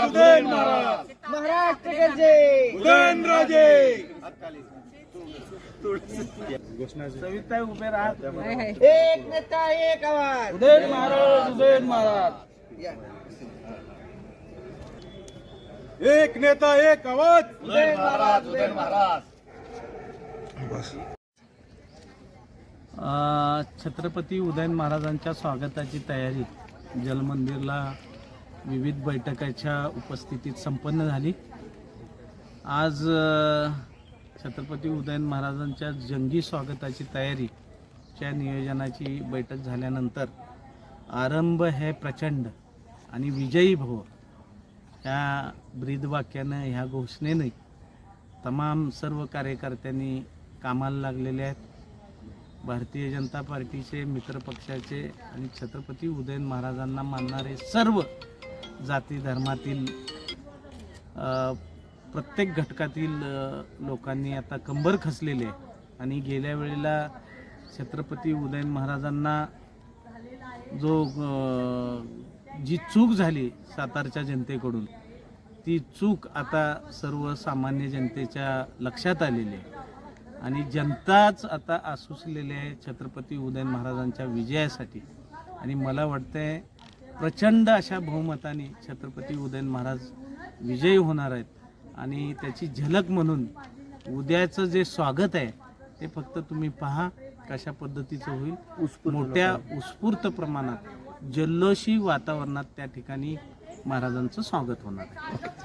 महाराज उदयन महाराज. महाराष्ट्र के जय उदयन राजे. सविता उभे राहत एक नेता एक आवाज. उदयन महाराज उदयन महाराज. एक नेता एक आवाज. उदयन महाराज उदयन महाराज. छत्रपती उदयन महाराजांच्या स्वागताची तयारी जलमंदिरला विविध बैठकाच्या उपस्थितीत संपन्न झाली. आज छत्रपती उदयन महाराजांच्या जंगी स्वागताची तयारीच्या नियोजनाची बैठक झाल्यानंतर आरंभ हे प्रचंड आणि विजयी भव ह्या ब्रीदवाक्यानं ह्या घोषणेने तमाम सर्व कार्यकर्त्यांनी कामाला लागलेले आहेत. भारतीय जनता पार्टीचे मित्रपक्षाचे आणि छत्रपती उदयन महाराजांना मानणारे सर्व जाती धर्मातील प्रत्येक घटकातील लोकांनी आता कंबर खचलेले आहे. आणि गेल्या वेळेला छत्रपती उदयन महाराजांना जो जी चूक झाली सातारच्या जनतेकडून ती चूक आता सर्वसामान्य जनतेच्या लक्षात आलेली आहे. आणि जनताच आता आसुसलेली आहे छत्रपती उदयन महाराजांच्या विजयासाठी. आणि मला वाटतंय प्रचंड अशा बहुमताने छत्रपती उदयन महाराज विजयी होणार आहेत आणि त्याची झलक म्हणून उद्याचं जे स्वागत आहे ते फक्त तुम्ही पहा कशा पद्धतीचं होईल. मोठ्या उत्स्फूर्त प्रमाणात जल्लोषी वातावरणात त्या ठिकाणी महाराजांचं स्वागत होणार आहे.